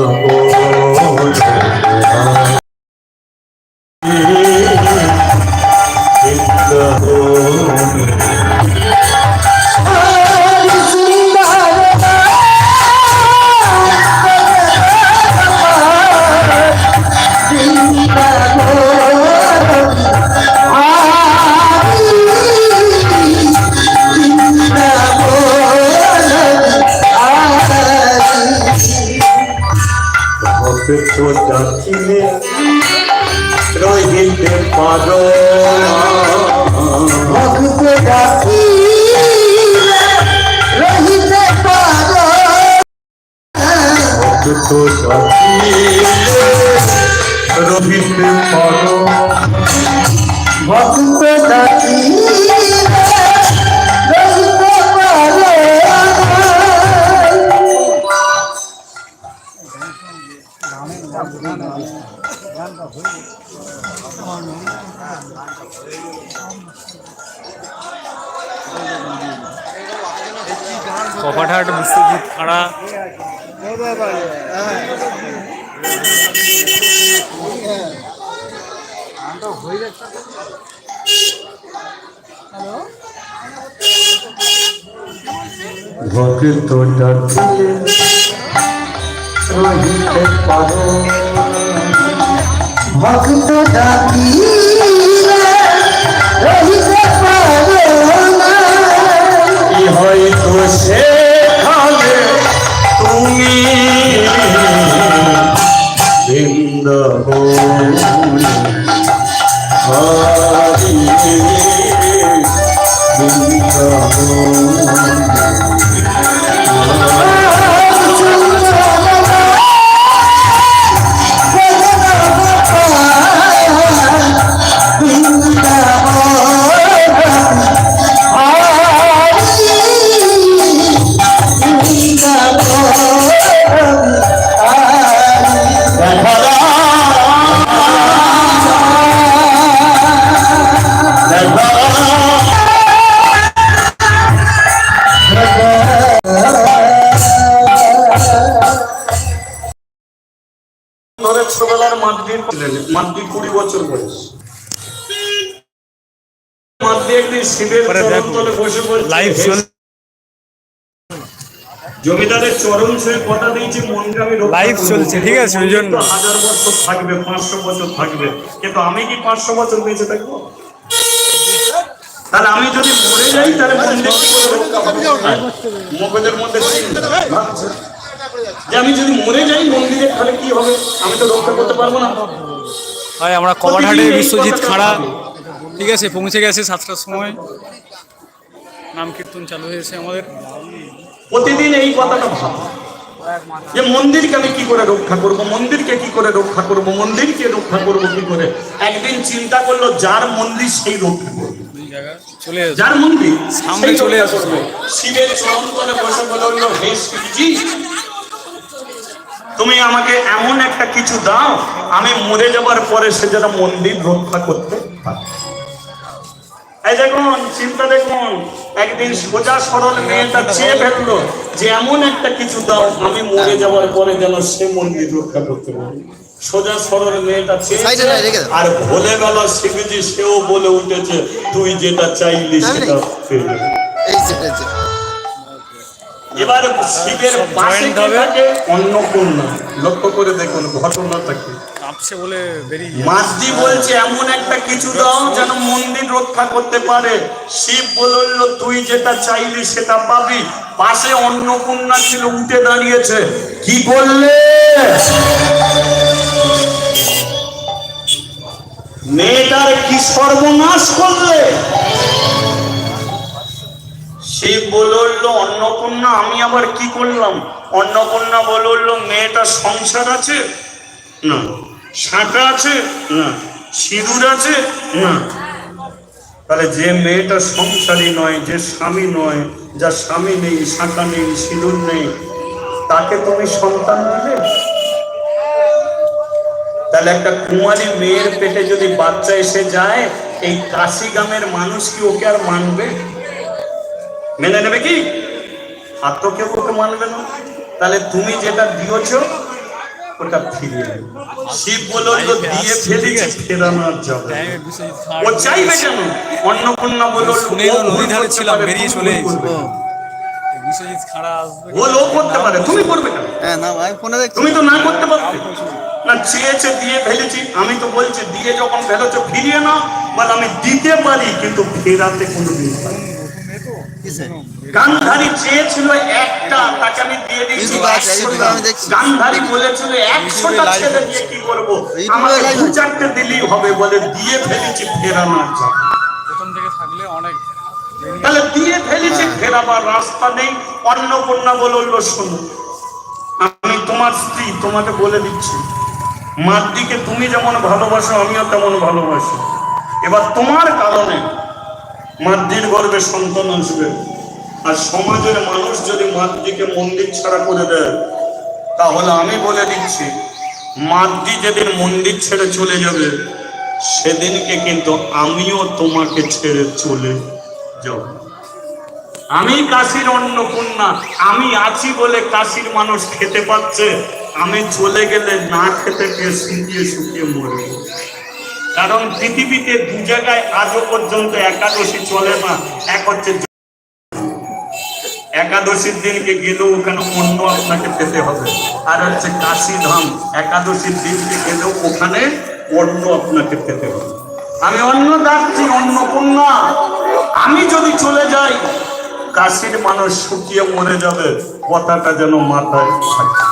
오늘 খোঁজা ছিলে রহিতে পারো ডাকি কপাঠাট বিশ্বজিৎ খাড়া। ভক্ত পারো ভক্ত Oh. বসে বলছে, লাইভ "হে চল জমিদারের চরণ ছুঁয়ে কথা দিয়েছি রক্ষা লাইভ চলছে, ঠিক আছে, ওই জন্য। হাজার বছর থাকবে পাঁচশো বছর থাকবে। কিন্তু আমি কি পাঁচশো বছর বেঁচে থাকব? তাহলে আমি যদি মরে যাই তাহলে মন্দির মগজের মধ্যে। যে আমি যদি মরে যাই মন্দিরে তাহলে কি হবে? আমি তো রক্ষা করতে পারব না। হয় আমরা কপাঠাটে বিশ্বজিৎ খাড়া। ঠিক আছে পৌঁছে গেছে সাতটার সময়। নাম কীর্তন চালু হয়েছে আমাদের। প্রতিদিন এই কথাটা ভাব। যে মন্দিরকে আমি কি করে রক্ষা করব? মন্দিরকে কি করে রক্ষা করব? মন্দিরকে রক্ষা করব কি করে? একদিন চিন্তা করল যার মন্দির সেই রক্ষা করবে। চলে যার মন্দির সামনে চলে আসবে। শিবের চরণ তলে বসে বলল হে শিবজি তুমি আমাকে এমন একটা কিছু দাও আমি মরে যাবার পরে সে যেন মন্দির রক্ষা করতে পারে এই দেখুন চিন্তা দেখুন একদিন সোজা সরল মেয়েটা চেয়ে ফেলল যে এমন একটা কিছু দাও আমি মরে যাওয়ার পরে যেন সে মন্দির রক্ষা করতে পারে সোজা সরল মেয়েটা দাও। আর ভোলে গেল শিবজি সেও বলে উঠেছে তুই যেটা চাইলি সেটা পেয়ে। এবার শিবের পাশে। থাকে? অন্নপূর্ণা। লক্ষ্য করে দেখুন ঘটনাটা কি? কাঁপছে বলে বেরিয়ে গিয়ে বলছে এমন একটা কিছু দাও যেন মন্দির রক্ষা করতে পারে। শিব বলল তুই যেটা চাইলি সেটা পাবি। পাশে অন্নপূর্ণা ছিল উঠে দাঁড়িয়েছে। কি করলে মেয়েটার কি সর্বনাশ করলে? শিব বলল, অন্নপূর্ণা, আমি আবার কি করলাম? অন্নপূর্ণা বলল, মেয়েটার সংসার আছে? না। শাঁখা আছে? না। সিঁদুর আছে? না। তাহলে যে মেয়েটা সংসারী নয়, যে স্বামী নয়, যার স্বামী নেই, শাঁখা নেই, সিঁদুর নেই, তাকে তুমি সন্তান দিলে তাহলে একটা কুমারী মেয়ের পেটে যদি বাচ্চা এসে যায়, এই কাশি গ্রামের মানুষ কি ওকে আর মানবে? মেনে নেবে কি? আর তো কেউ ওকে মানবে না। তাহলে তুমি যেটা দিয়েছ ওটা ফিরিয়ে নেবে শিব বলল দিয়ে ফেলেছি ফেরানো আর যাবে না। টাইমে বিশ্বজিৎ ও চাইবে কেন অন্নপূর্ণা বলল শুনে ও তো ধারে করতে ছিলাম, পারে, বেরিয়ে তুমি চলে। বিশ্বজিৎ খাড়া আসবে ও করতে পারে তুমি করবে কেন? হ্যাঁ না আমি ফোনে তুমি তো না করতে পারতে। না চেয়েছে দিয়ে ফেলেছি। আমি তো বলছি দিয়ে যখন ফেলেছো ফিরিয়ে নাও। বলে আমি দিতে পারি কিন্তু ফেরাতে কোনো দিন পারি গান্ধারী চেয়েছিল একটা তাকে আমি দিয়ে দিয়েছি। গান্ধারী বলেছিল একশোটা ছেলে দিয়ে কি করব? live দু চারটে দিলেই হবে বলে দিয়ে ফেলেছি ফেরানোর প্রথম থেকে থাকলে অনেক তাহলে দিয়ে ফেলেছি ফেরাবার রাস্তা নেই অন্নপূর্ণা বলল শোনো আমি তোমার স্ত্রী তোমাকে বলে দিচ্ছি মার দিকে তুমি যেমন ভালোবাসো আমিও তেমন ভালোবাসি। এবার তোমার কারণে মাদ্রির গর্বে সন্তান আসবে। আর সমাজের মানুষ যদি মাদ্রিকে মন্দির ছাড়া করে দেয়, তাহলে আমি বলে দিচ্ছি মাদ্রি যেদিন মন্দির ছেড়ে চলে যাবে, সেদিনকে কিন্তু আমিও তোমাকে ছেড়ে চলে যাব। আমি কাশির অন্নপূর্ণা আমি আছি বলে কাশির মানুষ খেতে পাচ্ছে, আমি চলে গেলে না খেতে পেয়ে শুকিয়ে শুকিয়ে মরবে। কারণ পৃথিবীতে দু জায়গায় আজও পর্যন্ত একাদশী চলে না, এক হচ্ছে একাদশীর দিনকে গেলেও ওখানে অন্য আপনাকে পেতে হবে? আর হচ্ছে কাশী ধাম, একাদশীর দিনকে গেলেও ওখানে অন্য আপনাকে পেতে হবে। আমি অন্য যাচ্ছি অন্নপূর্ণা, আমি যদি চলে যাই, কাশীর মানুষ শুকিয়ে মরে যাবে, কথাটা যেন মাথায় থাকে।